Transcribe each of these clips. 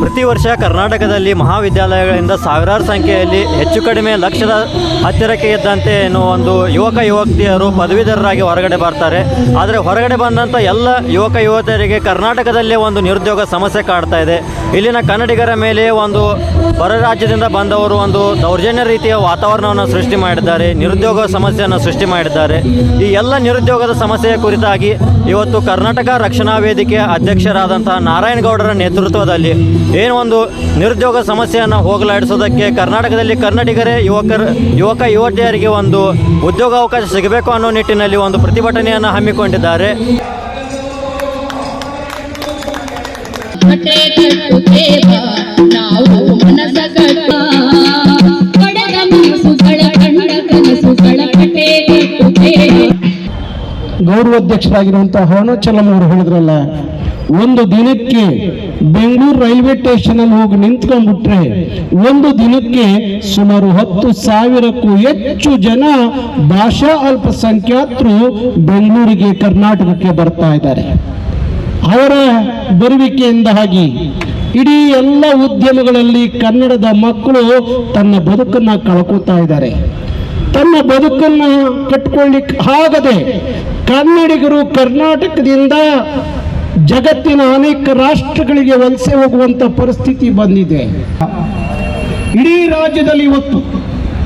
ಪ್ರತಿ ವರ್ಷ ಕರ್ನಾಟಕದಲ್ಲಿ ಮಹಾವಿದ್ಯಾಲಯಗಳಿಂದ ಸಾವಿರಾರು ಸಂಖ್ಯೆಯಲ್ಲಿ ಹೆಚ್ಚು ಕಡಿಮೆ ಲಕ್ಷದ ಹತ್ತಿರಕ್ಕೆ ಇದ್ದಂತೆ ಎನ್ನುವ ಒಂದು ಯುವಕ ಯುವತಿಯರು ಪದವೀಧರರಾಗಿ ಹೊರಗಡೆ ಬರ್ತಾರೆ. ಆದರೆ ಹೊರಗಡೆ ಬಂದಂಥ ಎಲ್ಲ ಯುವಕ ಯುವತಿಯರಿಗೆ ಕರ್ನಾಟಕದಲ್ಲೇ ಒಂದು ನಿರುದ್ಯೋಗ ಸಮಸ್ಯೆ ಕಾಡ್ತಾ ಇದೆ. ಇಲ್ಲಿನ ಕನ್ನಡಿಗರ ಮೇಲೆ ಒಂದು ಹೊರ ರಾಜ್ಯದಿಂದ ಬಂದವರು ಒಂದು ದೌರ್ಜನ್ಯ ರೀತಿಯ ವಾತಾವರಣವನ್ನು ಸೃಷ್ಟಿ ಮಾಡಿದ್ದಾರೆ, ನಿರುದ್ಯೋಗ ಸಮಸ್ಯೆಯನ್ನು ಸೃಷ್ಟಿ ಮಾಡಿದ್ದಾರೆ. ಈ ಎಲ್ಲ ನಿರುದ್ಯೋಗದ ಸಮಸ್ಯೆಯ ಕುರಿತಾಗಿ ಇವತ್ತು ಕರ್ನಾಟಕ ರಕ್ಷಣಾ ವೇದಿಕೆಯ ಅಧ್ಯಕ್ಷರಾದಂತಹ ನಾರಾಯಣಗೌಡರ ನೇತೃತ್ವದಲ್ಲಿ ಏನು ಒಂದು ನಿರುದ್ಯೋಗ ಸಮಸ್ಯೆಯನ್ನು ಹೋಗಲಾಡಿಸೋದಕ್ಕೆ ಕರ್ನಾಟಕದಲ್ಲಿ ಕನ್ನಡಿಗರೇ ಯುವಕರು ಯುವಕ ಯುವತಿಯರಿಗೆ ಒಂದು ಉದ್ಯೋಗಾವಕಾಶ ಸಿಗಬೇಕು ಅನ್ನೋ ನಿಟ್ಟಿನಲ್ಲಿ ಒಂದು ಪ್ರತಿಭಟನೆಯನ್ನು ಹಮ್ಮಿಕೊಂಡಿದ್ದಾರೆ. ಗೌರವಾಧ್ಯಕ್ಷರಾಗಿರುವಂತಹ ಹೊಣಚಲಂ ಅವರು ಹೇಳಿದ್ರಲ್ಲ ಒಂದು ದಿನಕ್ಕೆ ಬೆಂಗಳೂರು ರೈಲ್ವೆ ಸ್ಟೇಷನ್ ಅಲ್ಲಿ ಹೋಗಿ ನಿಂತ್ಕೊಂಡ್ಬಿಟ್ರೆ ಒಂದು ದಿನಕ್ಕೆ ಸುಮಾರು ಹತ್ತು ಸಾವಿರಕ್ಕೂ ಹೆಚ್ಚು ಜನ ಭಾಷಾ ಅಲ್ಪಸಂಖ್ಯಾತರು ಬೆಂಗಳೂರಿಗೆ ಕರ್ನಾಟಕಕ್ಕೆ ಬರ್ತಾ ಇದ್ದಾರೆ. ಅವರ ಬರುವಿಕೆಯಿಂದಾಗಿ ಇಡೀ ಎಲ್ಲ ಉದ್ಯಮಗಳಲ್ಲಿ ಕನ್ನಡದ ಮಕ್ಕಳು ತನ್ನ ಬದುಕನ್ನ ಕಳ್ಕೊತಾ ಇದ್ದಾರೆ. ತನ್ನ ಬದುಕನ್ನ ಕಟ್ಕೊಳ್ಳಿಕ್ಕೆ ಆಗದೆ ಕನ್ನಡಿಗರು ಕರ್ನಾಟಕದಿಂದ ಜಗತ್ತಿನ ಅನೇಕ ರಾಷ್ಟ್ರಗಳಿಗೆ ವಲಸೆ ಹೋಗುವಂತ ಪರಿಸ್ಥಿತಿ ಬಂದಿದೆ. ಇಡೀ ರಾಜ್ಯದಲ್ಲಿ ಇವತ್ತು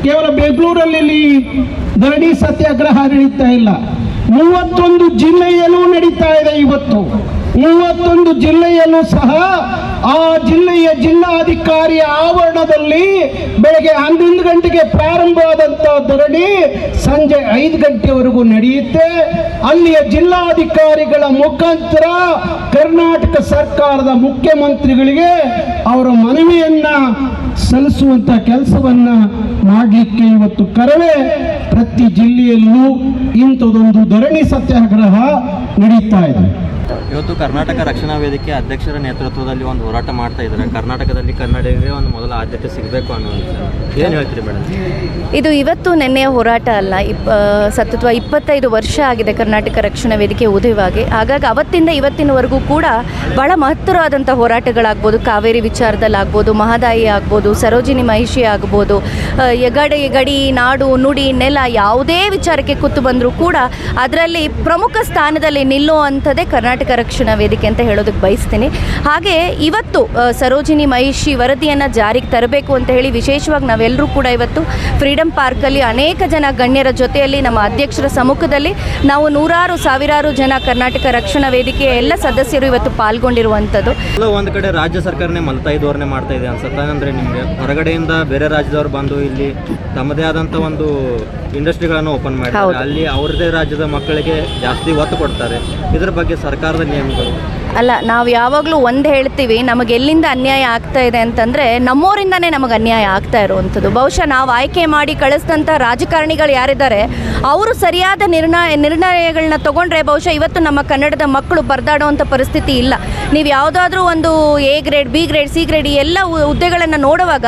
ಕೇವಲ ಬೆಂಗಳೂರಲ್ಲಿ ಧರಣಿ ಸತ್ಯಾಗ್ರಹ ನಡೀತಾ ಇಲ್ಲ. ಮೂವತ್ತೊಂದು ಜಿಲ್ಲೆಯಲ್ಲೂ ನಡೀತಾ ಇದೆ ಇವತ್ತು. ಮೂವತ್ತೊಂದು ಜಿಲ್ಲೆಯಲ್ಲೂ ಸಹ ಆ ಜಿಲ್ಲೆಯ ಜಿಲ್ಲಾಧಿಕಾರಿಯ ಆವರಣದಲ್ಲಿ ಬೆಳಗ್ಗೆ ಹನ್ನೊಂದು ಗಂಟೆಗೆ ಪ್ರಾರಂಭವಾದಂಥ ಧರಣಿ ಸಂಜೆ ಐದು ಗಂಟೆವರೆಗೂ ನಡೆಯುತ್ತೆ. ಅಲ್ಲಿಯ ಜಿಲ್ಲಾಧಿಕಾರಿಗಳ ಮುಖಾಂತರ ಕರ್ನಾಟಕ ಸರ್ಕಾರದ ಮುಖ್ಯಮಂತ್ರಿಗಳಿಗೆ ಅವರ ಮನವಿಯನ್ನ ಸಲ್ಲಿಸುವಂತ ಕೆಲಸವನ್ನ ಮಾಡಲಿಕ್ಕೆ ಇವತ್ತು ಕರವೇ ಪ್ರತಿ ಜಿಲ್ಲೆಯಲ್ಲೂ ಇಂಥದೊಂದು ಧರಣಿ ಸತ್ಯಾಗ್ರಹ ನಡೀತಾ ಇದೆ. ಇವತ್ತು ಕರ್ನಾಟಕ ರಕ್ಷಣಾ ವೇದಿಕೆ ಅಧ್ಯಕ್ಷರ ನೇತೃತ್ವದಲ್ಲಿ ಒಂದು ಹೋರಾಟ ಮಾಡ್ತಾ ಇದ್ದಾರೆ. ಕರ್ನಾಟಕದಲ್ಲಿ ಕನ್ನಡಿಗರಿಗೆ ಒಂದು ಮೊದಲ ಆದ್ಯತೆ ಸಿಗಬೇಕು ಅನ್ನೋ ಏನು ಹೇಳ್ತೀರಿ ಮೇಡಮ್? ಇದು ಇವತ್ತು ನಿನ್ನೆಯ ಹೋರಾಟ ಅಲ್ಲ. ಇಪ್ಪ ಸತತ್ವ ಇಪ್ಪತ್ತೈದು ವರ್ಷ ಆಗಿದೆ ಕರ್ನಾಟಕ ರಕ್ಷಣಾ ವೇದಿಕೆ ಉದಯವಾಗಿ ಹಾಗಾಗಿ ಅವತ್ತಿಂದ ಇವತ್ತಿನವರೆಗೂ ಕೂಡ ಬಹಳ ಮಹತ್ತರವಾದಂಥ ಹೋರಾಟಗಳಾಗ್ಬೋದು. ಕಾವೇರಿ ವಿಚಾರದಲ್ಲಾಗ್ಬೋದು ಮಹದಾಯಿ ಆಗ್ಬೋದು ಸರೋಜಿನಿ ಮಹಿಷಿ ಆಗ್ಬೋದು ಎಗಡೆ ಗಡಿ ಗಡಿ ನಾಡು ನುಡಿ ನೆಲ ಯಾವುದೇ ವಿಚಾರಕ್ಕೆ ಕೂತು ಬಂದರೂ ಕೂಡ ಅದರಲ್ಲಿ ಪ್ರಮುಖ ಸ್ಥಾನದಲ್ಲಿ ನಿಲ್ಲುವಂಥದ್ದೇ ಕರ್ನಾಟಕ ರಕ್ಷಣಾ ವೇದಿಕೆ ಅಂತ ಹೇಳೋದಕ್ಕೆ ಬಯಸ್ತೀನಿ. ಹಾಗೆ ಇವತ್ತು ಸರೋಜಿನಿ ಮಹಿಷಿ ವರದಿಯನ್ನು ಜಾರಿಗೆ ತರಬೇಕು ಅಂತ ಹೇಳಿ ವಿಶೇಷವಾಗಿ ನಾವೆಲ್ಲರೂ ಕೂಡ ಇವತ್ತು ಫ್ರೀಡಮ್ ಪಾರ್ಕಲ್ಲಿ ಅನೇಕ ಜನ ಗಣ್ಯರ ಜೊತೆಯಲ್ಲಿ ನಮ್ಮ ಅಧ್ಯಕ್ಷರ ಸಮ್ಮುಖದಲ್ಲಿ ನಾವು ನೂರಾರು ಸಾವಿರಾರು ಜನ ಕರ್ನಾಟಕ ರಕ್ಷಣಾ ವೇದಿಕೆಯ ಎಲ್ಲ ಸದಸ್ಯರು ಇವತ್ತು ಪಾಲ್ಗೊಂಡಿರುವಂಥದ್ದು. ಒಂದು ಕಡೆ ರಾಜ್ಯ ಸರ್ಕಾರನೇ ಮಲತಾಯಿ ಧೋರಣೆ ಮಾಡ್ತಾ ಇದೆ ಅನ್ಸುತ್ತೆ. ಅಂದರೆ ನಿಮಗೆ ಹೊರಗಡೆಯಿಂದ ಬೇರೆ ರಾಜ್ಯದವ್ರು ಬಂದು ಇಲ್ಲಿ ತಮ್ಮದೇ ಆದಂಥ ಒಂದು ಇಂಡಸ್ಟ್ರಿಗಳನ್ನು ಓಪನ್ ಮಾಡಿ ಅಲ್ಲಿ ಅವರದೇ ರಾಜ್ಯದ ಮಕ್ಕಳಿಗೆ ಜಾಸ್ತಿ ಒತ್ತು ಕೊಡ್ತಾರೆ. ಇದ್ರ ಬಗ್ಗೆ ಸರ್ಕಾರದ ನಿಯಮಗಳು? ಅಲ್ಲ, ನಾವು ಯಾವಾಗಲೂ ಒಂದು ಹೇಳ್ತೀವಿ, ನಮಗೆ ಎಲ್ಲಿಂದ ಅನ್ಯಾಯ ಆಗ್ತಾ ಇದೆ ಅಂತಂದರೆ ನಮ್ಮೋರಿಂದನೇ ನಮಗೆ ಅನ್ಯಾಯ ಆಗ್ತಾ ಇರುವಂಥದ್ದು. ಬಹುಶಃ ನಾವು ಆಯ್ಕೆ ಮಾಡಿ ಕಳಿಸಿದಂಥ ರಾಜಕಾರಣಿಗಳು ಯಾರಿದ್ದಾರೆ, ಅವರು ಸರಿಯಾದ ನಿರ್ಣಯ ನಿರ್ಣಯಗಳನ್ನ ತೊಗೊಂಡ್ರೆ ಬಹುಶಃ ಇವತ್ತು ನಮ್ಮ ಕನ್ನಡದ ಮಕ್ಕಳು ಬರ್ದಾಡುವಂಥ ಪರಿಸ್ಥಿತಿ ಇಲ್ಲ. ನೀವು ಯಾವುದಾದ್ರೂ ಒಂದು A grade, B grade, C grade ಎಲ್ಲ ಹುದ್ದೆಗಳನ್ನು ನೋಡುವಾಗ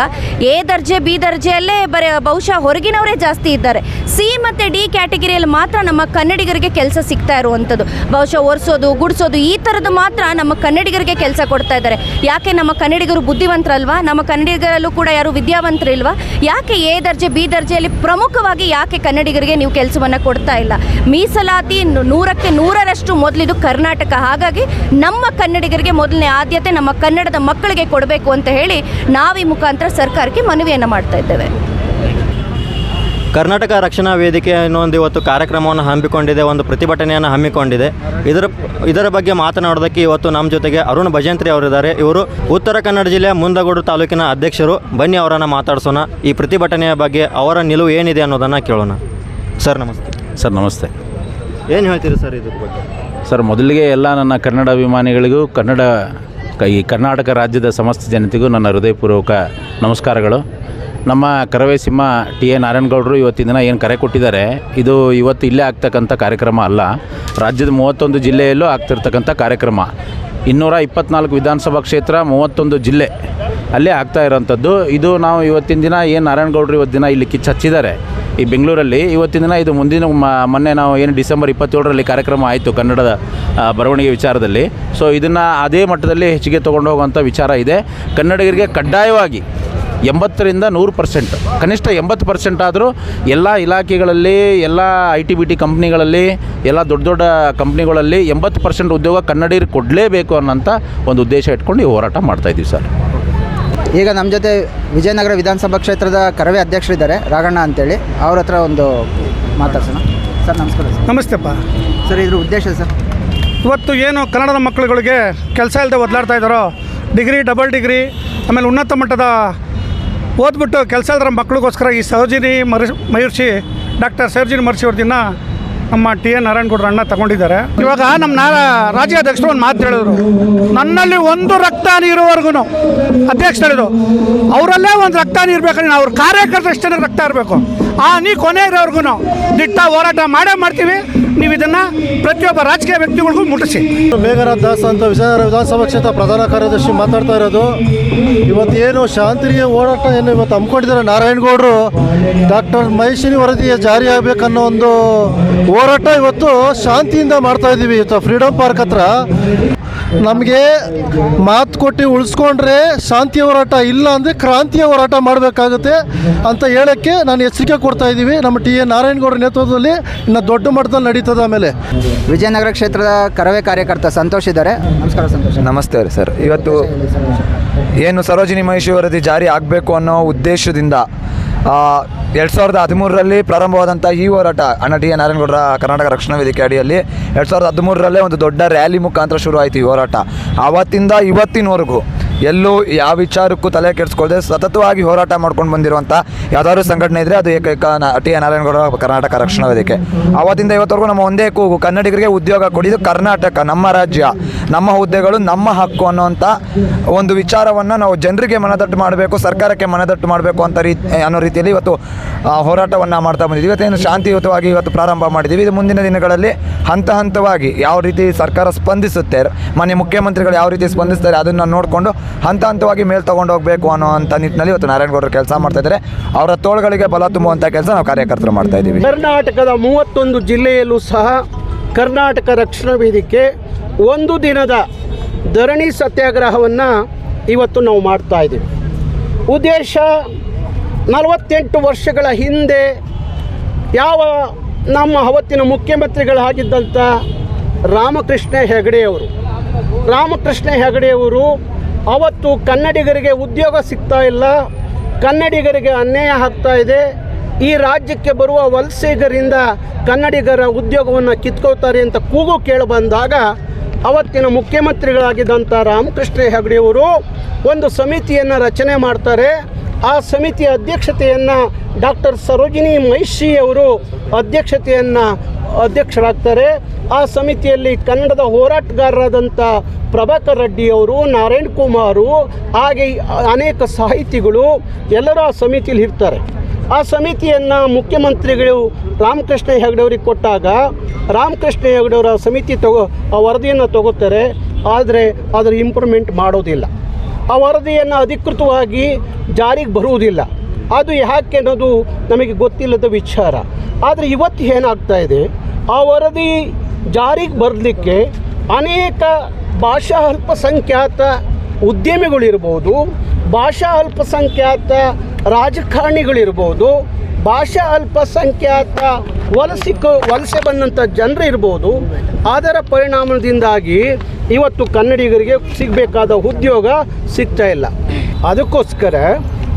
ಎ ದರ್ಜೆ, ಬಿ ದರ್ಜೆಯಲ್ಲೇ ಬರೀ, ಬಹುಶಃ ಹೊರಗಿನವರೇ ಜಾಸ್ತಿ ಇದ್ದಾರೆ. ಸಿ ಮತ್ತು ಡಿ ಕ್ಯಾಟಗಿರಿಯಲ್ಲಿ ಮಾತ್ರ ನಮ್ಮ ಕನ್ನಡಿಗರಿಗೆ ಕೆಲಸ ಸಿಗ್ತಾ ಇರುವಂಥದ್ದು. ಬಹುಶಃ ಒರೆಸೋದು, ಗುಡಿಸೋದು ಈ ಥರದ್ದು ಮಾತ್ರ ನಮ್ಮ ಕನ್ನಡಿಗರಿಗೆ ಕೆಲಸ ಕೊಡ್ತಾ ಇದ್ದಾರೆ. ಯಾಕೆ ನಮ್ಮ ಕನ್ನಡಿಗರು ಬುದ್ಧಿವಂತರಲ್ವಾ? ನಮ್ಮ ಕನ್ನಡಿಗರಲ್ಲೂ ಕೂಡ ಯಾರು ವಿದ್ಯಾವಂತರಿಲ್ವಾ? ಯಾಕೆ ಎ ದರ್ಜೆ, ಬಿ ದರ್ಜೆಯಲ್ಲಿ ಪ್ರಮುಖವಾಗಿ ಯಾಕೆ ಕನ್ನಡಿಗರಿಗೆ ನೀವು ಕೆಲಸವನ್ನು ಕೊಡ್ತಾ ಇಲ್ಲ? ಮೀಸಲಾತಿ ನೂರಕ್ಕೆ ನೂರರಷ್ಟು ಮೊದಲಿದು ಕರ್ನಾಟಕ. ಹಾಗಾಗಿ ನಮ್ಮ ಕನ್ನಡಿಗರಿಗೆ ಮೊದಲನೇ ಆದ್ಯತೆ ನಮ್ಮ ಕನ್ನಡದ ಮಕ್ಕಳಿಗೆ ಕೊಡಬೇಕು ಅಂತ ಹೇಳಿ ನಾವು ಮುಖಾಂತರ ಸರ್ಕಾರಕ್ಕೆ ಮನವಿಯನ್ನು ಮಾಡ್ತಾ ಇದ್ದೇವೆ. ಕರ್ನಾಟಕ ರಕ್ಷಣಾ ವೇದಿಕೆ ಒಂದು ಇವತ್ತು ಕಾರ್ಯಕ್ರಮವನ್ನು ಹಮ್ಮಿಕೊಂಡಿದೆ ಒಂದು ಪ್ರತಿಭಟನೆಯನ್ನು ಹಮ್ಮಿಕೊಂಡಿದೆ. ಇದರ ಇದರ ಬಗ್ಗೆ ಮಾತನಾಡೋದಕ್ಕೆ ಇವತ್ತು ನಮ್ಮ ಜೊತೆಗೆ ಅರುಣ್ ಭಜಂತ್ರಿ ಅವರಿದ್ದಾರೆ. ಇವರು ಉತ್ತರ ಕನ್ನಡ ಜಿಲ್ಲೆಯ ಮುಂದಗೋಡು ತಾಲೂಕಿನ ಅಧ್ಯಕ್ಷರು. ಬನ್ನಿ ಅವರನ್ನು ಮಾತಾಡಿಸೋಣ. ಈ ಪ್ರತಿಭಟನೆಯ ಬಗ್ಗೆ ಅವರ ನಿಲುವು ಏನಿದೆ ಅನ್ನೋದನ್ನು ಕೇಳೋಣ. ಸರ್ ನಮಸ್ತೆ. ಸರ್ ನಮಸ್ತೆ. ಏನು ಹೇಳ್ತೀರಿ ಸರ್ ಇದ್ರ ಬಗ್ಗೆ? ಸರ್ ಮೊದಲಿಗೆ ಎಲ್ಲ ನನ್ನ ಕನ್ನಡ ಅಭಿಮಾನಿಗಳಿಗೂ ಕನ್ನಡ ಕ- ಈ ಕರ್ನಾಟಕ ರಾಜ್ಯದ ಸಮಸ್ತ ಜನತೆಗೂ ನನ್ನ ಹೃದಯಪೂರ್ವಕ ನಮಸ್ಕಾರಗಳು. ನಮ್ಮ ಕರವೇ ಸಿಂಹ ಟಿ ಎ ನಾರಾಯಣಗೌಡರು ಇವತ್ತಿನ ದಿನ ಏನು ಕರೆ ಕೊಟ್ಟಿದ್ದಾರೆ, ಇದು ಇವತ್ತು ಇಲ್ಲೇ ಆಗ್ತಕ್ಕಂಥ ಕಾರ್ಯಕ್ರಮ ಅಲ್ಲ, ರಾಜ್ಯದ ಮೂವತ್ತೊಂದು ಜಿಲ್ಲೆಯಲ್ಲೂ ಆಗ್ತಿರ್ತಕ್ಕಂಥ ಕಾರ್ಯಕ್ರಮ. ಇನ್ನೂರ ಇಪ್ಪತ್ನಾಲ್ಕು ವಿಧಾನಸಭಾ ಕ್ಷೇತ್ರ, ಮೂವತ್ತೊಂದು ಜಿಲ್ಲೆ ಅಲ್ಲೇ ಆಗ್ತಾ ಇರೋಂಥದ್ದು. ಇದು ನಾವು ಇವತ್ತಿನ ದಿನ ಏನು ನಾರಾಯಣಗೌಡರು ಇವತ್ತು ದಿನ ಇಲ್ಲಿ ಕಿಚ್ಚು ಹಚ್ಚಿದ್ದಾರೆ. ಈ ಬೆಂಗಳೂರಲ್ಲಿ ಇವತ್ತಿನ ದಿನ ಇದು ಮುಂದಿನ ಮೊನ್ನೆ ನಾವು ಏನು ಡಿಸೆಂಬರ್ ಇಪ್ಪತ್ತೇಳರಲ್ಲಿ ಕಾರ್ಯಕ್ರಮ ಆಯಿತು ಕನ್ನಡದ ಬರವಣಿಗೆ ವಿಚಾರದಲ್ಲಿ. ಸೊ ಇದನ್ನು ಅದೇ ಮಟ್ಟದಲ್ಲಿ ಹೆಚ್ಚಿಗೆ ತೊಗೊಂಡು ಹೋಗುವಂಥ ವಿಚಾರ ಇದೆ. ಕನ್ನಡಿಗರಿಗೆ ಕಡ್ಡಾಯವಾಗಿ ಎಂಬತ್ತರಿಂದ ನೂರು ಪರ್ಸೆಂಟ್. ಕನಿಷ್ಠ ಎಂಬತ್ತು ಪರ್ಸೆಂಟ್ ಆದರೂ ಎಲ್ಲ ಇಲಾಖೆಗಳಲ್ಲಿ ಎಲ್ಲ ಐ ಟಿ ಬಿ ಟಿ ಕಂಪ್ನಿಗಳಲ್ಲಿ ಎಲ್ಲ ದೊಡ್ಡ ದೊಡ್ಡ ಕಂಪ್ನಿಗಳಲ್ಲಿ ಎಂಬತ್ತು ಪರ್ಸೆಂಟ್ ಉದ್ಯೋಗ ಕನ್ನಡಿಗರು ಕೊಡಲೇಬೇಕು ಅನ್ನೋಂಥ ಒಂದು ಉದ್ದೇಶ ಇಟ್ಕೊಂಡು ಈ ಹೋರಾಟ ಮಾಡ್ತಾಯಿದ್ದೀವಿ ಸರ್. ಈಗ ನಮ್ಮ ಜೊತೆ ವಿಜಯನಗರ ವಿಧಾನಸಭಾ ಕ್ಷೇತ್ರದ ಕರವೇ ಅಧ್ಯಕ್ಷರಿದ್ದಾರೆ ರಾಘಣ್ಣ ಅಂತೇಳಿ. ಅವ್ರ ಹತ್ರ ಒಂದು ಮಾತಾಡ್ಸೋಣ. ಸರ್ ನಮಸ್ಕಾರ ಸರ್. ನಮಸ್ತೆಪ್ಪ. ಸರ್ ಇದ್ರ ಉದ್ದೇಶ ಸರ್? ಇವತ್ತು ಏನು ಕನ್ನಡದ ಮಕ್ಕಳುಗಳಿಗೆ ಕೆಲಸ ಇಲ್ಲದೆ ಒದಲಾಡ್ತಾ ಇದ್ದಾರೋ ಡಿಗ್ರಿ ಡಬಲ್ ಡಿಗ್ರಿ ಆಮೇಲೆ ಉನ್ನತ ಮಟ್ಟದ ಓದ್ಬಿಟ್ಟು ಕೆಲಸ ಇಲ್ಲದ್ರ ಮಕ್ಳಿಗೋಸ್ಕರ ಈ ಸರ್ಜಿನಿ ಮರಿ ಮಹರ್ಷಿ ಡಾಕ್ಟರ್ ಸರ್ಜಿನಿ ಮಹರ್ಷಿ ಅವ್ರದಿನ ನಮ್ಮ ಟಿ ಎನ್ ನಾರಾಯಣಗೌಡರ ಅಣ್ಣ ತಗೊಂಡಿದ್ದಾರೆ. ಇವಾಗ ನಮ್ಮ ನಾ ರಾಜ್ಯಾಧ್ಯಕ್ಷರು ಒಂದು ಮಾತು ಹೇಳಿದ್ರು ನನ್ನಲ್ಲಿ ಒಂದು ರಕ್ತಾನಿ ಇರೋವರೆಗೂ ಅಧ್ಯಕ್ಷ ಹೇಳಿದ್ರು ಅವರಲ್ಲೇ ಒಂದು ರಕ್ತಾನಿ ನಾವು ಅವ್ರ ಕಾರ್ಯಕರ್ತರಷ್ಟೇ ರಕ್ತ ಇರಬೇಕು. ಆ ನೀ ಕೊನೆ ಇರೋವರೆಗೂ ದಿಟ್ಟ ಹೋರಾಟ ಮಾಡೇ ಮಾಡ್ತೀವಿ. ನೀವು ಇದನ್ನು ಪ್ರತಿಯೊಬ್ಬ ರಾಜಕೀಯ ವ್ಯಕ್ತಿಗಳಿಗೂ ಮುಟ್ಟಿಸಿ. ಮೇಘರಾಜ್ ದಾಸ್ ಅಂತ ವಿಜಯನಗರ ವಿಧಾನಸಭಾ ಕ್ಷೇತ್ರ ಪ್ರಧಾನ ಕಾರ್ಯದರ್ಶಿ ಮಾತಾಡ್ತಾ ಇರೋದು. ಇವತ್ತು ಏನು ಶಾಂತಿಯ ಹೋರಾಟ ಏನು ಇವತ್ತು ಹಮ್ಮಿಕೊಂಡಿದ್ದಾರೆ ನಾರಾಯಣಗೌಡರು. ಡಾಕ್ಟರ್ ಮಹೇಶಿನಿ ವರದಿ ಜಾರಿ ಆಗಬೇಕನ್ನೋ ಒಂದು ಹೋರಾಟ ಇವತ್ತು ಶಾಂತಿಯಿಂದ ಮಾಡ್ತಾ ಇದ್ದೀವಿ. ಇವತ್ತು ಫ್ರೀಡಮ್ ಪಾರ್ಕ್ ಹತ್ರ ನಮಗೆ ಮಾತು ಕೊಟ್ಟು ಉಳಿಸ್ಕೊಂಡ್ರೆ ಶಾಂತಿ ಹೋರಾಟ ಇಲ್ಲ ಅಂದರೆ ಕ್ರಾಂತಿಯ ಹೋರಾಟ ಮಾಡಬೇಕಾಗುತ್ತೆ ಅಂತ ಹೇಳೋಕ್ಕೆ ನಾನು ಎಚ್ಚರಿಕೆ ಕೊಡ್ತಾ ಇದ್ದೀವಿ. ನಮ್ಮ ಟಿ ಎ ನಾರಾಯಣಗೌಡರ ನೇತೃತ್ವದಲ್ಲಿ ಇನ್ನು ದೊಡ್ಡ ಮಟ್ಟದಲ್ಲಿ ನಡೀತದೆ ಆಮೇಲೆ. ವಿಜಯನಗರ ಕ್ಷೇತ್ರದ ಕರವೇ ಕಾರ್ಯಕರ್ತ ಸಂತೋಷ್ ಇದ್ದಾರೆ. ನಮಸ್ಕಾರ ಸಂತೋಷ್. ನಮಸ್ತೆ ರೀ ಸರ್. ಇವತ್ತು ಏನು ಸರೋಜಿನಿ ಮಹಿಷಿ ವರದಿ ಜಾರಿ ಆಗಬೇಕು ಅನ್ನೋ ಉದ್ದೇಶದಿಂದ ಎರಡು ಸಾವಿರದ ಹದಿಮೂರರಲ್ಲಿ ಪ್ರಾರಂಭವಾದಂಥ ಈ ಹೋರಾಟ ಅಣ್ಣ ಡಿ ಎ ನಾರಾಯಣಗೌಡರ ಕರ್ನಾಟಕ ರಕ್ಷಣಾ ವೇದಿಕೆ ಅಡಿಯಲ್ಲಿ ಎರಡು ಸಾವಿರದ ಹದಿಮೂರರಲ್ಲೇ ಒಂದು ದೊಡ್ಡ ರ್ಯಾಲಿ ಮುಖಾಂತರ ಶುರು ಆಯಿತು ಈ ಹೋರಾಟ. ಆವತ್ತಿಂದ ಇವತ್ತಿನವರೆಗೂ ಎಲ್ಲೂ ಯಾವ ವಿಚಾರಕ್ಕೂ ತಲೆ ಕೆಡಿಸ್ಕೊಳ್ದೆ ಸತತವಾಗಿ ಹೋರಾಟ ಮಾಡ್ಕೊಂಡು ಬಂದಿರುವಂಥ ಯಾವ್ದಾದ್ರು ಸಂಘಟನೆ ಇದ್ದರೆ ಅದು ಏಕೈಕ ಟಿ ಎ ನಾರಾಯಣಗೌಡ ಕರ್ನಾಟಕ ರಕ್ಷಣಾ ವೇದಿಕೆ. ಅವತ್ತಿಂದ ಇವತ್ತವರೆಗೂ ನಮ್ಮ ಒಂದೇ ಕೂಗು, ಕನ್ನಡಿಗರಿಗೆ ಉದ್ಯೋಗ ಕೊಡಿದು ಕರ್ನಾಟಕ, ನಮ್ಮ ರಾಜ್ಯ, ನಮ್ಮ ಹುದ್ದೆಗಳು, ನಮ್ಮ ಹಕ್ಕು ಅನ್ನೋಂಥ ಒಂದು ವಿಚಾರವನ್ನು ನಾವು ಜನರಿಗೆ ಮನದಟ್ಟು ಮಾಡಬೇಕು, ಸರ್ಕಾರಕ್ಕೆ ಮನದಟ್ಟು ಮಾಡಬೇಕು ಅಂತ ರೀತಿ ಅನ್ನೋ ರೀತಿಯಲ್ಲಿ ಇವತ್ತು ಹೋರಾಟವನ್ನು ಮಾಡ್ತಾ ಬಂದಿದ್ದೀವಿ. ಇವತ್ತೇನು ಶಾಂತಿಯುತವಾಗಿ ಇವತ್ತು ಪ್ರಾರಂಭ ಮಾಡಿದ್ದೀವಿ. ಇದು ಮುಂದಿನ ದಿನಗಳಲ್ಲಿ ಹಂತ ಹಂತವಾಗಿ ಯಾವ ರೀತಿ ಸರ್ಕಾರ ಸ್ಪಂದಿಸುತ್ತೆ ಮಾನ್ಯ ಮುಖ್ಯಮಂತ್ರಿಗಳು ಯಾವ ರೀತಿ ಸ್ಪಂದಿಸ್ತಾರೆ ಅದನ್ನು ನೋಡಿಕೊಂಡು ಹಂತ ಹಂತವಾಗಿ ಮೇಲ್ ತಗೊಂಡು ಹೋಗಬೇಕು ಅಂತ ನಿಟ್ಟಿನಲ್ಲಿ ಇವತ್ತು ನಾರಾಯಣಗೌಡರು ಕೆಲಸ ಮಾಡ್ತಾ ಇದ್ದಾರೆ. ಅವರ ತೋಳುಗಳಿಗೆ ಬಲ ತುಂಬುವಂಥ ಕೆಲಸ ನಾವು ಕಾರ್ಯಕರ್ತರು ಮಾಡ್ತಾ ಇದ್ದೀವಿ. ಕರ್ನಾಟಕದ ಮೂವತ್ತೊಂದು ಜಿಲ್ಲೆಯಲ್ಲೂ ಸಹ ಕರ್ನಾಟಕ ರಕ್ಷಣಾ ವೇದಿಕೆ ಒಂದು ದಿನದ ಧರಣಿ ಸತ್ಯಾಗ್ರಹವನ್ನು ಇವತ್ತು ನಾವು ಮಾಡ್ತಾ ಇದ್ದೀವಿ. ಉದ್ದೇಶ ನಲವತ್ತೆಂಟು ವರ್ಷಗಳ ಹಿಂದೆ ಯಾವ ನಮ್ಮ ಅವತ್ತಿನ ಮುಖ್ಯಮಂತ್ರಿಗಳಾಗಿದ್ದಂಥ ರಾಮಕೃಷ್ಣ ಹೆಗಡೆಯವರು ರಾಮಕೃಷ್ಣ ಹೆಗಡೆಯವರು ಅವತ್ತು ಕನ್ನಡಿಗರಿಗೆ ಉದ್ಯೋಗ ಸಿಗ್ತಾ ಇಲ್ಲ, ಕನ್ನಡಿಗರಿಗೆ ಅನ್ಯಾಯ ಆಗ್ತಾ ಇದೆ. ಈ ರಾಜ್ಯಕ್ಕೆ ಬರುವ ವಲಸಿಗರಿಂದ ಕನ್ನಡಿಗರ ಉದ್ಯೋಗವನ್ನು ಕಿತ್ಕೋತಾರೆ ಅಂತ ಕೂಗು ಕೇಳಿಬಂದಾಗ ಅವತ್ತಿನ ಮುಖ್ಯಮಂತ್ರಿಗಳಾಗಿದ್ದಂಥ ರಾಮಕೃಷ್ಣ ಹೆಗಡೆಯವರು ಒಂದು ಸಮಿತಿಯನ್ನು ರಚನೆ ಮಾಡ್ತಾರೆ. ಆ ಸಮಿತಿಯ ಅಧ್ಯಕ್ಷತೆಯನ್ನು ಡಾಕ್ಟರ್ ಸರೋಜಿನಿ ಮಹಿಷಿಯವರು ಅಧ್ಯಕ್ಷತೆಯನ್ನು ಅಧ್ಯಕ್ಷರಾಗ್ತಾರೆ. ಆ ಸಮಿತಿಯಲ್ಲಿ ಕನ್ನಡದ ಹೋರಾಟಗಾರರಾದಂಥ ಪ್ರಭಾಕರ್ ರೆಡ್ಡಿಯವರು ನಾರಾಯಣ್ ಕುಮಾರು, ಹಾಗೆ ಅನೇಕ ಸಾಹಿತಿಗಳು ಎಲ್ಲರೂ ಆ ಸಮಿತಿಯಲ್ಲಿ ಇರ್ತಾರೆ. ಆ ಸಮಿತಿಯನ್ನು ಮುಖ್ಯಮಂತ್ರಿಗಳು ರಾಮಕೃಷ್ಣ ಹೆಗಡೆಯವ್ರಿಗೆ ಕೊಟ್ಟಾಗ, ರಾಮಕೃಷ್ಣ ಹೆಗಡೆಯವರ ಸಮಿತಿ ತಗೋ, ಆ ವರದಿಯನ್ನು ತಗೋತಾರೆ, ಆದರೆ ಅದರ ಇಂಪ್ರೂವ್ಮೆಂಟ್ ಮಾಡೋದಿಲ್ಲ. ಆ ವರದಿಯನ್ನು ಅಧಿಕೃತವಾಗಿ ಜಾರಿಗೆ ಬರುವುದಿಲ್ಲ. ಅದು ಯಾಕೆ ಅನ್ನೋದು ನಮಗೆ ಗೊತ್ತಿಲ್ಲದ ವಿಚಾರ. ಆದರೆ ಇವತ್ತು ಏನಾಗ್ತಾ ಇದೆ? ಆ ವರದಿ ಜಾರಿಗೆ ಬರಲಿಕ್ಕೆ ಅನೇಕ ಭಾಷಾ ಅಲ್ಪಸಂಖ್ಯಾತ ಉದ್ಯಮಿಗಳಿರ್ಬೋದು ಭಾಷಾ ಅಲ್ಪಸಂಖ್ಯಾತ ರಾಜಕಾರಣಿಗಳಿರ್ಬೋದು ಭಾಷಾ ಅಲ್ಪಸಂಖ್ಯಾತ ವಲಸಿಕ ವಲಸೆ ಬಂದಂಥ ಜನರು ಇರ್ಬೋದು ಅದರ ಪರಿಣಾಮದಿಂದಾಗಿ ಇವತ್ತು ಕನ್ನಡಿಗರಿಗೆ ಸಿಗಬೇಕಾದ ಉದ್ಯೋಗ ಸಿಗ್ತಾ ಇಲ್ಲ. ಅದಕ್ಕೋಸ್ಕರ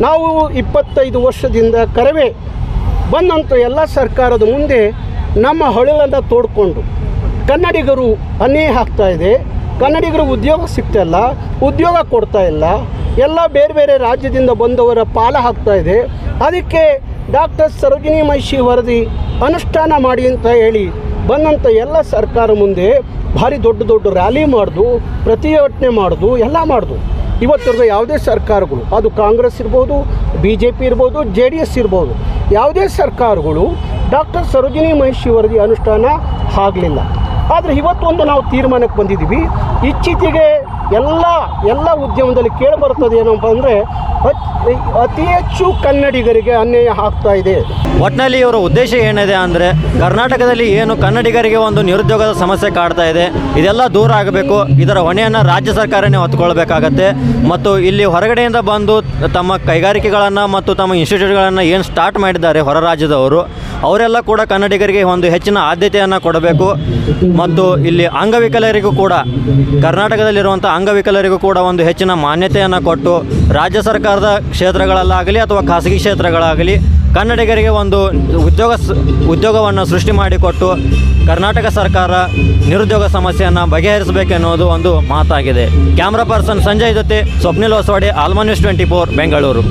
ನಾವು ಇಪ್ಪತ್ತೈದು ವರ್ಷದಿಂದ ಕರವೇ ಬಂದಂಥ ಎಲ್ಲ ಸರ್ಕಾರದ ಮುಂದೆ ನಮ್ಮ ಹೊಳಲನ್ನು ತೋಡ್ಕೊಂಡು. ಕನ್ನಡಿಗರು ಅನ್ಯಾಯ ಆಗ್ತಾ ಇದೆ. ಕನ್ನಡಿಗರು ಉದ್ಯೋಗ ಸಿಗ್ತಾಯಿಲ್ಲ ಉದ್ಯೋಗ ಕೊಡ್ತಾ ಇಲ್ಲ. ಎಲ್ಲ ಬೇರೆ ಬೇರೆ ರಾಜ್ಯದಿಂದ ಬಂದವರ ಪಾಲ ಆಗ್ತಾ ಇದೆ. ಅದಕ್ಕೆ ಡಾಕ್ಟರ್ ಸರೋಜಿನಿ ಮಹಿಷಿ ವರದಿ ಅನುಷ್ಠಾನ ಮಾಡಿ ಅಂತ ಹೇಳಿ ಬಂದಂಥ ಎಲ್ಲ ಸರ್ಕಾರ ಮುಂದೆ ಭಾರಿ ದೊಡ್ಡ ದೊಡ್ಡ ರ್ಯಾಲಿ ಮಾಡಿದು, ಪ್ರತಿಭಟನೆ ಮಾಡಿದು, ಎಲ್ಲ ಮಾಡ್ದು. ಇವತ್ತರೆಗೂ ಯಾವುದೇ ಸರ್ಕಾರಗಳು, ಅದು ಕಾಂಗ್ರೆಸ್ ಇರ್ಬೋದು ಬಿ ಜೆ ಪಿ ಇರ್ಬೋದು, ಜೆ ಡಿ ಎಸ್ ಇರ್ಬೋದು, ಯಾವುದೇ ಸರ್ಕಾರಗಳು ಡಾಕ್ಟರ್ ಸರೋಜಿನಿ ಮಹಿಷಿ ವರದಿ ಅನುಷ್ಠಾನ ಆಗಲಿಲ್ಲ. ಆದರೆ ಇವತ್ತೊಂದು ನಾವು ತೀರ್ಮಾನಕ್ಕೆ ಬಂದಿದ್ದೀವಿ. ಇಚ್ಛಿತಿಗೆ ಎಲ್ಲ ಎಲ್ಲ ಉದ್ಯಮದಲ್ಲಿ ಕೇಳಿಬರುತ್ತದೆ ಏನಪ್ಪ ಅಂದರೆ ಅತಿ ಹೆಚ್ಚು ಕನ್ನಡಿಗರಿಗೆ ಅನ್ಯಾಯ ಆಗ್ತಾ ಇದೆ. ಒಟ್ಟಿನಲ್ಲಿ ಇವರ ಉದ್ದೇಶ ಏನಿದೆ ಅಂದರೆ ಕರ್ನಾಟಕದಲ್ಲಿ ಏನು ಕನ್ನಡಿಗರಿಗೆ ಒಂದು ನಿರುದ್ಯೋಗದ ಸಮಸ್ಯೆ ಕಾಡ್ತಾ ಇದೆ, ಇದೆಲ್ಲ ದೂರ ಆಗಬೇಕು, ಇದರ ಹೊಣೆಯನ್ನು ರಾಜ್ಯ ಸರ್ಕಾರನೇ ಹೊತ್ಕೊಳ್ಬೇಕಾಗತ್ತೆ, ಮತ್ತು ಇಲ್ಲಿ ಹೊರಗಡೆಯಿಂದ ಬಂದು ತಮ್ಮ ಕೈಗಾರಿಕೆಗಳನ್ನು ಮತ್ತು ತಮ್ಮ ಇನ್ಸ್ಟಿಟ್ಯೂಟ್ಗಳನ್ನು ಏನು ಸ್ಟಾರ್ಟ್ ಮಾಡಿದ್ದಾರೆ ಹೊರ ರಾಜ್ಯದವರು, ಅವರೆಲ್ಲ ಕೂಡ ಕನ್ನಡಿಗರಿಗೆ ಒಂದು ಹೆಚ್ಚಿನ ಆದ್ಯತೆಯನ್ನು ಕೊಡಬೇಕು, ಮತ್ತು ಇಲ್ಲಿ ಅಂಗವಿಕಲರಿಗೂ ಕೂಡ ಕರ್ನಾಟಕದಲ್ಲಿರುವಂಥ ಅಂಗವಿಕಲರಿಗೂ ಕೂಡ ಒಂದು ಹೆಚ್ಚಿನ ಮಾನ್ಯತೆಯನ್ನು ಕೊಟ್ಟು, ರಾಜ್ಯ ಸರ್ಕಾರದ ಕ್ಷೇತ್ರಗಳಲ್ಲಾಗಲಿ ಅಥವಾ ಖಾಸಗಿ ಕ್ಷೇತ್ರಗಳಾಗಲಿ ಕನ್ನಡಿಗರಿಗೆ ಒಂದು ಉದ್ಯೋಗ ಉದ್ಯೋಗವನ್ನು ಸೃಷ್ಟಿ ಮಾಡಿಕೊಟ್ಟು ಕರ್ನಾಟಕ ಸರ್ಕಾರ ನಿರುದ್ಯೋಗ ಸಮಸ್ಯೆಯನ್ನು ಬಗೆಹರಿಸಬೇಕೆನ್ನುವುದು ಒಂದು ಮಾತಾಗಿದೆ. ಕ್ಯಾಮ್ರಾ ಪರ್ಸನ್ ಸಂಜಯ್ ಜೊತೆ ಸ್ವಪ್ನಿಲ್ ಹೊಸವಾಡೆ ಆಲ್ಮನ್ಯೂಸ್ ಟ್ವೆಂಟಿ ಫೋರ್, ಬೆಂಗಳೂರು.